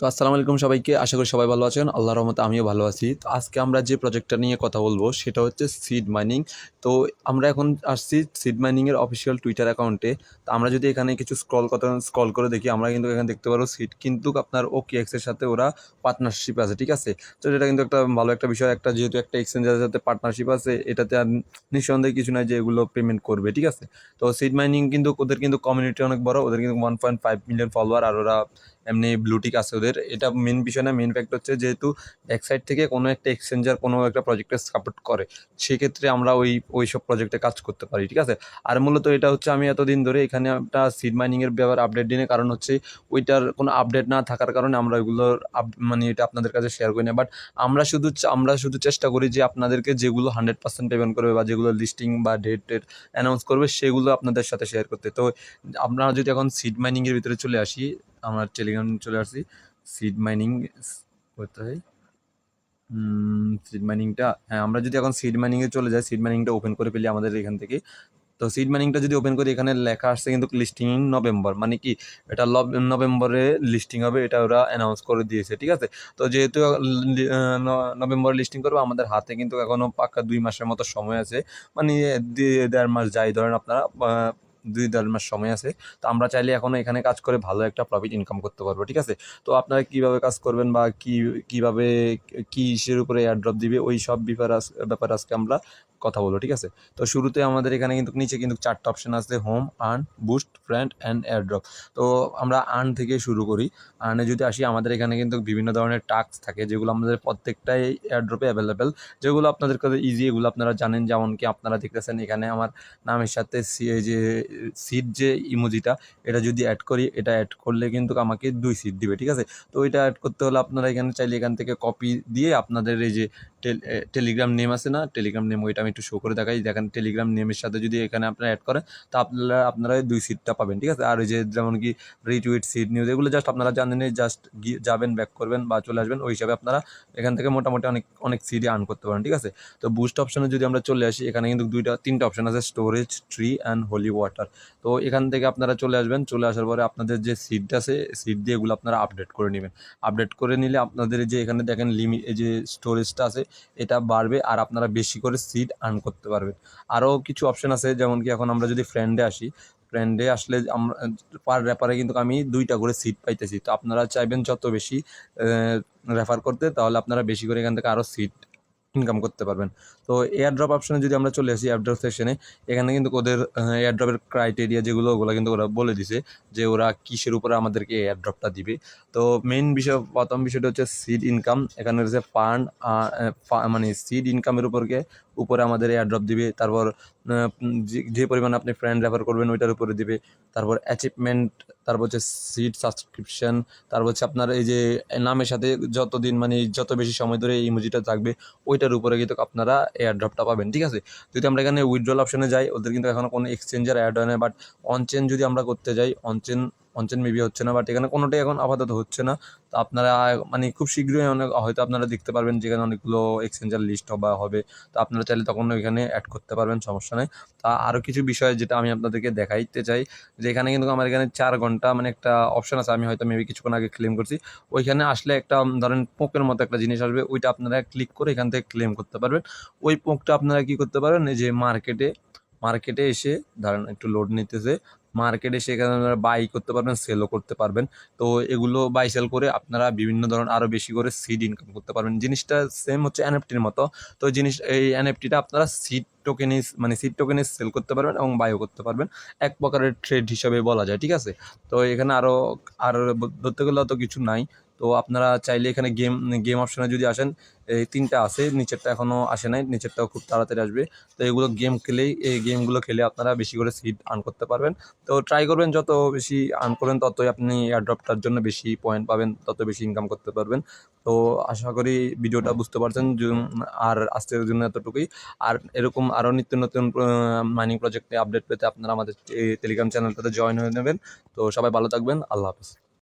তো আসসালামু আলাইকুম সবাইকে, আশা করি সবাই ভালো আছেন। আল্লাহ রহমতে আমিও ভালো আছি। তো আজকে আমরা যে প্রজেক্টটা নিয়ে কথা বলব, সেটা হচ্ছে সিড মাইনিং তো আমরা এখন আসছি সিড মাইনিংয়ের অফিসিয়াল টুইটার অ্যাকাউন্টে তো আমরা যদি এখানে কিছু স্ক্রল কথা স্ক্রল করে দেখি, আমরা কিন্তু এখানে দেখতে পারব সিড কিন্তু আপনার ওকে এক্সের সাথে ওরা পার্টনারশিপ আছে, ঠিক আছে? তো এটা কিন্তু একটা ভালো একটা বিষয়, একটা যেহেতু একটা এক্সচেঞ্জের সাথে পার্টনারশিপ আছে, এটাতে আর নিঃসন্দেহে কিছু নয় যে এগুলো পেমেন্ট করবে, ঠিক আছে? তো সিড মাইনিং কিন্তু, ওদের কিন্তু কমিউনিটি অনেক বড়, ওদের কিন্তু one point five million follower আর ওরা এমনি ব্লুটিক আছে ওদের। এটা মেন বিষয় না মেন ফ্যাক্ট হচ্ছে যেহেতু এক সাইড থেকে কোনো একটা এক্সচেঞ্জার কোনো একটা প্রজেক্টে সাপোর্ট করে, সেক্ষেত্রে আমরা ওই ওই সব প্রজেক্টে কাজ করতে পারি, ঠিক আছে? আর মূলত এটা হচ্ছে আমি এতদিন ধরে এখানে একটা সিড মাইনিংয়ের ব্যাপার আপডেট দিনে, কারণ হচ্ছে ওইটার কোনো আপডেট না থাকার কারণে আমরা ওইগুলোর মানে এটা আপনাদের কাছে শেয়ার করি না। বাট আমরা শুধু আমরা শুধু চেষ্টা করি যে আপনাদেরকে যেগুলো হান্ড্রেড পার্সেন্ট পেমেন্ট করবে বা যেগুলো লিস্টিং বা ডেট ডেট অ্যানাউন্স করবে, সেগুলো আপনাদের সাথে শেয়ার করতে। তো আপনারা যদি এখন সিড মাইনিংয়ের ভিতরে চলে আসি আমার টেলিগ্রাম চলে আসছি। সিড মাইনিং করতে হয় সিড মাইনিংটা হ্যাঁ আমরা যদি এখন সিড মাইনিংয়ে চলে যাই সিড মাইনিংটা ওপেন করে ফেলি আমাদের এখান থেকে। তো সিড মাইনিংটা যদি ওপেন করি, এখানে লেখা আসছে কিন্তু লিস্টিং ইন নভেম্বর মানে কি এটা নভেম্বরে লিস্টিং হবে, এটা ওরা অ্যানাউন্স করে দিয়েছে, ঠিক আছে? তো যেহেতু নভেম্বরে লিস্টিং করবে, আমাদের হাতে কিন্তু এখনও পাক্কা দুই মাসের মতো সময় আছে। মানে দেড় মাস যাই, ধরেন আপনারা দুই দেড় মাস সময় আছে, তো আমরা চাইলে এখনও এখানে কাজ করে ভালো একটা প্রফিট ইনকাম করতে পারব, ঠিক আছে? তো আপনারা কীভাবে কাজ করবেন বা কী, কীভাবে, কী ইসের উপরে এয়ারড্রপ দিবে, ওই সব ব্যাপার আজ- ব্যাপারে আজকে আমরা কথা বলব, ঠিক আছে? তো শুরুতে আমাদের এখানে কিন্তু নিচে কিন্তু চারটা অপশান আছে home earn boost friend and airdrop তো আমরা আর্ন থেকে শুরু করি। আর্নে যদি আসি, আমাদের এখানে কিন্তু বিভিন্ন ধরনের টাস্ক থাকে, যেগুলো আমাদের প্রত্যেকটাই এয়ারড্রপে অ্যাভেলেবেল যেগুলো আপনাদের কাছে ইজি এগুলো আপনারা জানেন, যেমন কি আপনারা দেখতেছেন এখানে আমার নামের সাথে যে সিট যে ইমোজিটা এটা যদি অ্যাড করি, এটা অ্যাড করলে কিন্তু আমাকে দুই সিট দিবে, ঠিক আছে? তো এটা অ্যাড করতে হলে আপনারা এখানে চাইলে এখান থেকে কপি দিয়ে আপনাদের এই যে টেল- টেলিগ্রাম নেম আছে না? টেলিগ্রাম নেম ওইটা আমি একটু শো করে দেখাই। দেখেন টেলিগ্রাম নেমের সাথে যদি এখানে আপনারা অ্যাড করেন, তা আপনারা আপনারা দুই সিটটা পাবেন, ঠিক আছে? আর ওই যে যেমন কি রিটুইট সিট নিউজ এগুলো জাস্ট আপনারা জানেন জাস্ট যাবেন ব্যাক করবেন বা চলে আসবেন, ওই হিসাবে আপনারা এখান থেকে মোটামুটি অনেক অনেক সিডি আর্ন করতে পারেন, ঠিক আছে? তো বুস্ট অপশনে যদি আমরা চলে আসি, এখানে কিন্তু দুইটা, তিনটা অপশন আছে storage tree and holy water তো এখান থেকে আপনারা চলে আসবেন, চলে আসার পরে আপনাদের যে সিটটা আছে সিট দিয়ে এগুলো আপনারা আপডেট করে নেবেন। আপডেট করে নিলে আপনাদের যে এখানে দেখেন লিমিট যে স্টোরেজটা আছে, এটা বাড়বে, আর আপনারা বেশি করে সিট আর্ন করতে পারবেন। আরও কিছু অপশন আছে, যেমন কি এখন আমরা যদি ফ্রেন্ডে আসি ফ্রেন্ডে আসলে আমরা পার রেফারে কিন্তু আমি দুইটা করে সিট পাইতেছি। তো আপনারা চাইবেন যত বেশি রেফার করতে, তাহলে আপনারা বেশি করে এখান থেকে আরও সিট ইনকাম করতে পারবেন। তো এয়ার ড্রপ অপশনে যদি আমরা চলে আসি এয়ার ড্রপ সেকশনে এখানে কিন্তু ওদের এয়ার ড্রপের ক্রাইটেরিয়া যেগুলো, ওগুলো কিন্তু ওরা বলে দিছে যে ওরা কিসের উপরে আমাদেরকে এয়ার ড্রপটা দিবে। তো মেইন বিষয়, প্রথম বিষয়টা হচ্ছে সিড ইনকাম এখানে রয়েছে ফান্ড মানে সিড ইনকামের উপরকে উপরে আমাদের এয়ার ড্রপ দিবে, তারপর যে- পরিমাণ আপনি ফ্রেন্ড রেফার করবেন ওইটার উপরে দিবে, তারপর অ্যাচিভমেন্ট তারপর হচ্ছে সিট সাবস্ক্রিপশন তারপর হচ্ছে আপনার এই যে নামের সাথে যতদিন মানে যত বেশি সময় ধরে এই ইমোজিটা থাকবে, ওইটার উপরে কিন্তু আপনারা এয়ার ড্রপটা পাবেন, ঠিক আছে? যদি আমরা এখানে উইথড্রল অপশনে যাই, ওদের কিন্তু এখনও কোনো এক্সচেঞ্জের অ্যাড হয় না বাট অনচেন যদি আমরা করতে যাই অনচেন অনচেন মেবি হচ্ছে না বাট এখানে কোনোটাই এখন আপাতত হচ্ছে না। তো আপনারা মানে খুব শীঘ্রই অনেক, হয়তো আপনারা দেখতে পারবেন যেখানে অনেকগুলো এক্সচেঞ্জার লিস্ট বা হবে। তো আপনারা চাইলে তখন এখানে অ্যাড করতে পারবেন, সমস্যা নেই। তা আরও কিছু বিষয় যেটা আমি আপনাদেরকে দেখাইতে চাই, যে এখানে কিন্তু আমার এখানে চার ঘণ্টা মানে একটা অপশন আছে, আমি হয়তো মেবি কিছুক্ষণ আগে ক্লেম করছি। ওইখানে আসলে একটা ধরেন পোকের মতো একটা জিনিস আসবে, ওইটা আপনারা ক্লিক করে এখান থেকে ক্লেম করতে পারবেন। ওই পোকটা আপনারা কি করতে এই যে মার্কেটে মার্কেটে এসে, ধরেন একটু লোড নিতেছে মার্কেটে সেখানে আপনারা বাই করতে পারবেন সেলও করতে পারবেন। তো এগুলো বাই সেল করে আপনারা বিভিন্ন ধরনের আরও বেশি করে সিড ইনকাম করতে পারবেন। জিনিসটা সেম হচ্ছে এনএফটির মতো। তো জিনিস, এই এনএফটিটা আপনারা সিড টোকেনে মানে সিট টোকেনে সেল করতে পারবেন এবং বাইও করতে পারবেন। এক প্রকারের ট্রেড হিসাবে বলা যায়, ঠিক আছে? তো এখানে আরও আর ধরতে গেলে অত কিছু নাই। তো আপনারা চাইলে এখানে গেম গেম অপশনে যদি আসেন, এই তিনটা আছে, নিচেরটা এখনও আসে নাই, নিচেরটাও খুব তাড়াতাড়ি আসবে। তো এগুলো গেম খেলেই, এই গেমগুলো খেলে আপনারা বেশি করে সিট আর্ন করতে পারবেন। তো ট্রাই করবেন, যত বেশি আর্ন করবেন ততই আপনি এয়ারড্রপটার জন্য বেশি পয়েন্ট পাবেন, তত বেশি ইনকাম করতে পারবেন। তো আশা করি ভিডিওটা বুঝতে পারছেন আর আজকের জন্য এতটুকুই। আর এরকম আরও নিত্য নতুন মাইনিং প্রজেক্টে আপডেট পেতে আপনারা আমাদের টেলিগ্রাম চ্যানেলটাতে জয়েন হয়ে নেবেন। তো সবাই ভালো থাকবেন, আল্লাহ হাফিজ।